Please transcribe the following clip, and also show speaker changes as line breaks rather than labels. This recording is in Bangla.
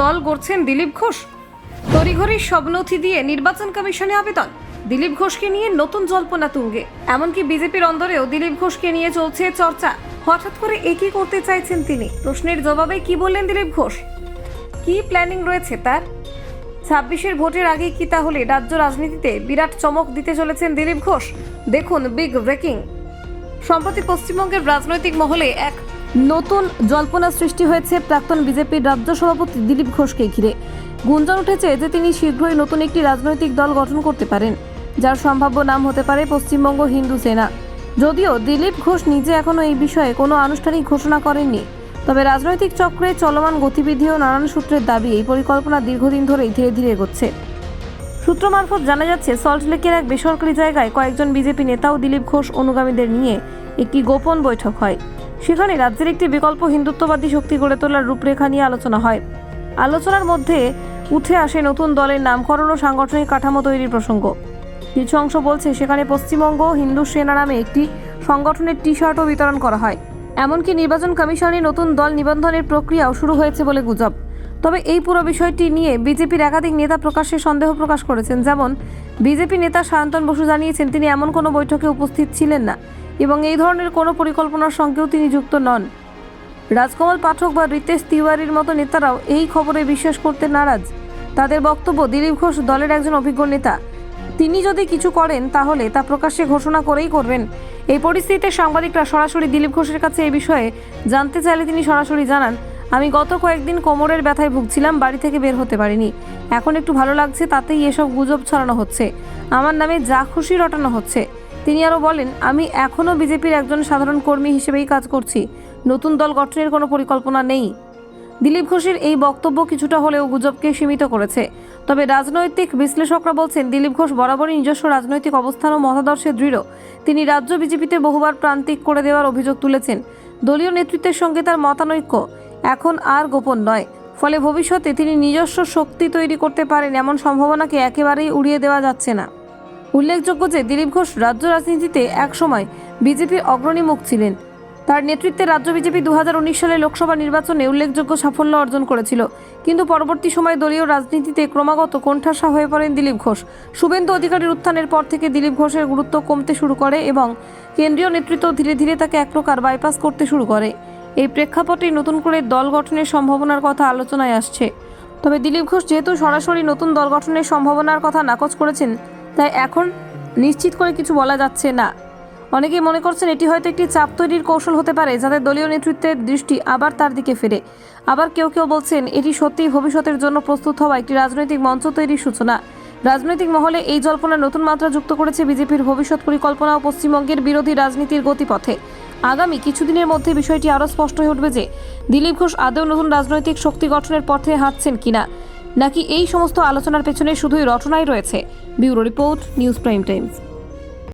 দল গড়ছেন দিলীপ ঘোষ। তড়িঘড়ি সব নথি দিয়ে নির্বাচন কমিশনে আবেদন। দিলীপ ঘোষকে নিয়ে নতুন জল্পনা তুঙ্গে। এমনকি বিজেপির অন্দরেও দিলীপ ঘোষকে নিয়ে চলছে চর্চা। হঠাৎ করে একই করতে চাইছেন তিনি? প্রশ্নের জবাবে কি বললেন দিলীপ ঘোষ? কি প্ল্যানিং রয়েছে তার? ছাব্বিশের ভোটের আগে কি তাহলে রাজ্য রাজনীতিতে বিরাট চমক দিতে চলেছেন দিলীপ ঘোষ? দেখুন বিগ ব্রেকিং। সম্প্রতি পশ্চিমবঙ্গের রাজনৈতিক মহলে এক নতুন জল্পনা সৃষ্টি হয়েছে প্রাক্তন বিজেপির রাজ্য সভাপতি দিলীপ ঘোষকে ঘিরে। গুঞ্জন উঠেছে যে তিনি শীঘ্রই নতুন একটি রাজনৈতিক দল গঠন করতে পারেন, যার সম্ভাব্য নাম হতে পারে পশ্চিমবঙ্গ হিন্দু সেনা। যদিও দিলীপ ঘোষ নিজে এখনও এই বিষয়ে কোনো আনুষ্ঠানিক ঘোষণা করেননি, তবে রাজনৈতিক চক্রে চলমান গতিবিধি ও নানান সূত্রের দাবি এই পরিকল্পনা দীর্ঘদিন ধরেই ধীরে ধীরে এগোচ্ছে। সূত্র মারফত জানা যাচ্ছে সল্টলেকের এক বেসরকারি জায়গায় কয়েকজন বিজেপি নেতা ও দিলীপ ঘোষ অনুগামীদের নিয়ে একটি গোপন বৈঠক হয়। সেখানে রাজ্যের একটি বিকল্প হিন্দুত্ববাদী শক্তি গড়ে তোলার রূপরেখা নিয়ে আলোচনা হয়। আলোচনার মধ্যে উঠে আসে নতুন দলের নামকরণ ও সাংগঠনিক কাঠামো তৈরির প্রসঙ্গ। কিছু অংশ বলছে, সেখানে পশ্চিমবঙ্গ, হিন্দু সেনা নামে একটি সংগঠনের টি শার্টও বিতরণ করা হয়। এমনকি নির্বাচন কমিশনে নতুন দল নিবন্ধনের প্রক্রিয়াও শুরু হয়েছে বলে গুজব। তবে এই পুরো বিষয়টি নিয়ে বিজেপির একাধিক নেতা প্রকাশ্যে সন্দেহ প্রকাশ করেছেন। যেমন, বিজেপি নেতা সায়ন্তন বসু জানিয়েছেন, তিনি এমন কোনো বৈঠকে উপস্থিত ছিলেন না এবং এই ধরনের কোনো পরিকল্পনার সঙ্গেও তিনি যুক্ত নন। রাজকমল পাঠক বা রিতেশ তিওয়ারির মতো নেতারাও এই খবরে বিশ্বাস করতে নারাজ। তাদের বক্তব্য দিলীপ ঘোষ দলের একজন অভিজ্ঞ নেতা। তিনি যদি কিছু করেন, তাহলে তা প্রকাশ্যে ঘোষণা করেই করবেন। এই পরিস্থিতিতে সাংবাদিকরা সরাসরি দিলীপ ঘোষের কাছে এই বিষয়ে জানতে চাইলে তিনি সরাসরি জানান আমি গত কয়েকদিন কোমরের ব্যথায় ভুগছিলাম, বাড়ি থেকে বের হতে পারিনি। এখন একটু ভালো লাগছে, তাতেই এসব গুজব ছড়ানো হচ্ছে। আমার নামে যা খুশি রটানো হচ্ছে। তিনি আরও বলেন, আমি এখনও বিজেপির একজন সাধারণ কর্মী হিসেবেই কাজ করছি। নতুন দল গঠনের কোনো পরিকল্পনা নেই। দিলীপ ঘোষের এই বক্তব্য কিছুটা হলেও গুজবকে সীমিত করেছে। তবে রাজনৈতিক বিশ্লেষকরা বলছেন, দিলীপ ঘোষ বরাবরই নিজস্ব রাজনৈতিক অবস্থান ও মতাদর্শে দৃঢ়। তিনি রাজ্য বিজেপিতে বহুবার প্রান্তিক করে দেওয়ার অভিযোগ তুলেছেন। দলীয় নেতৃত্বের সঙ্গে তার মতানৈক্য। এখন আর গোপন নয়। ফলে ভবিষ্যতে তিনি নিজস্ব শক্তি তৈরি করতে পারেন এমন সম্ভাবনাকে একেবারেই উড়িয়ে দেওয়া যাচ্ছে না। উল্লেখযোগ্য যে দিলীপ ঘোষ রাজ্য রাজনীতিতে একসময় বিজেপির অগ্রণী মুখ ছিলেন। তার নেতৃত্বে রাজ্য বিজেপি দু সালে লোকসভা নির্বাচনে উল্লেখযোগ্য সাফল্য অর্জন করেছিল। কিন্তু পরবর্তী সময় দলীয় রাজনীতিতে ক্রমাগত কোণঠাসা হয়ে পড়েন দিলীপ ঘোষ। শুভেন্দু অধিকারীর উত্থানের পর থেকে দিলীপ ঘোষের গুরুত্ব কমতে শুরু করে এবং কেন্দ্রীয় নেতৃত্ব ধীরে ধীরে তাকে এক প্রকার বাইপাস করতে শুরু করে। এই প্রেক্ষাপটে নতুন করে দল গঠনের সম্ভাবনার কথা আলোচনায় আসছে। তবে দিলীপ ঘোষ যেহেতু সরাসরি নতুন দল গঠনের সম্ভাবনার কথা নাকচ করেছেন, তাই এখন নিশ্চিত করে কিছু বলা যাচ্ছে না। অনেকেই মনে করছেন এটি হয়তো একটি চাপ তৈরির কৌশল হতে পারে, যাতে দলীয় নেতৃত্বের দৃষ্টি আবার তার দিকে ফেরে। আবার কেউ কেউ বলছেন এটি সত্যিই ভবিষ্যতের জন্য প্রস্তুত হওয়া একটি রাজনৈতিক মঞ্চ তৈরির সূচনা। রাজনৈতিক মহলে এই জল্পনা নতুন মাত্রা যুক্ত করেছে বিজেপির ভবিষ্যৎ পরিকল্পনা ও পশ্চিমবঙ্গের বিরোধী রাজনীতির গতিপথে। আগামী কিছুদিনের মধ্যে বিষয়টি আরও স্পষ্ট হয়ে উঠবে যে দিলীপ ঘোষ আদৌ নতুন রাজনৈতিক শক্তি গঠনের পথে হাঁটছেন কিনা, নাকি এই সমস্ত আলোচনার পেছনে শুধুই রটনাই রয়েছে? Bureau report, News Prime Times.